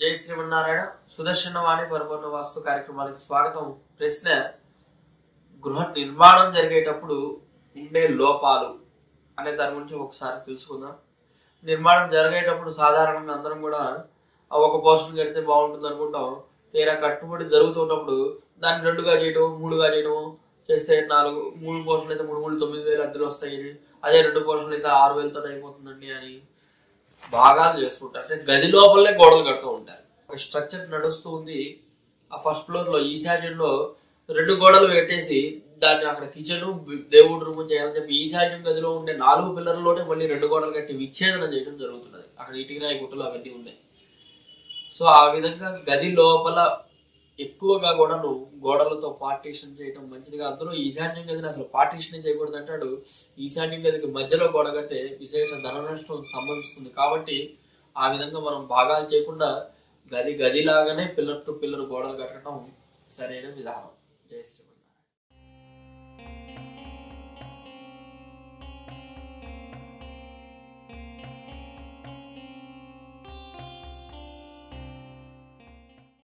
జై శ్రీమన్నారాయణ. సుదర్శన వాణి పరిపూర్ణ వాస్తు కార్యక్రమానికి స్వాగతం. ప్రశ్న గృహ నిర్మాణం జరిగేటప్పుడు ఉండే లోపాలు అనే దాని గురించి ఒకసారి తెలుసుకుందాం. నిర్మాణం జరిగేటప్పుడు సాధారణంగా అందరం కూడా ఒక పోర్షన్ కడితే బాగుంటుంది అనుకుంటాం. తీరా కట్టుబడి జరుగుతున్నప్పుడు దాన్ని రెండుగా చేయడం మూడుగా చేయడం చేస్తే నాలుగు మూడు పోర్షన్లు అయితే మూడు మూడు తొమ్మిది వేలు అద్దెలు వస్తాయి అదే రెండు పోర్షన్లు అయితే ఆరు వేలతో అయిపోతుందండి అని భాగాలు చేసుకుంటారు అంటే గది లోపలనే గోడలు కడుతూ ఉంటారు. ఒక స్ట్రక్చర్ నడుస్తూ ఉంది. ఆ ఫస్ట్ ఫ్లోర్లో ఈశాన్యంలో రెండు గోడలు పెట్టేసి దాన్ని అక్కడ కిచెన్ దేవుడి రూమ్ చేయాలని చెప్పి ఈశాన్యం గదిలో ఉండే నాలుగు పిల్లర్లోనే మళ్ళీ రెండు గోడలు కట్టి విచ్ఛేదన చేయడం జరుగుతున్నది. అక్కడ ఇటుకరాయి గుట్టలు అవన్నీ ఉన్నాయి. సో ఆ విధంగా గది లోపల ఎక్కువగా కూడా నువ్వు గోడలతో పార్టీషన్ చేయడం మంచిదిగా అందులో ఈశాన్యం గదిని అసలు పార్టీషన్ చేయకూడదు అంటాడు. ఈశాన్యం గదికి మధ్యలో గోడ కడితే విశేష ధన నష్టం సంభవిస్తుంది. కాబట్టి ఆ విధంగా మనం భాగాలు చేయకుండా గది గదిలాగానే పిల్లర్ టు పిల్లర్ గోడలు కట్టడం సరైన విధానం. జయ శ్రీమన్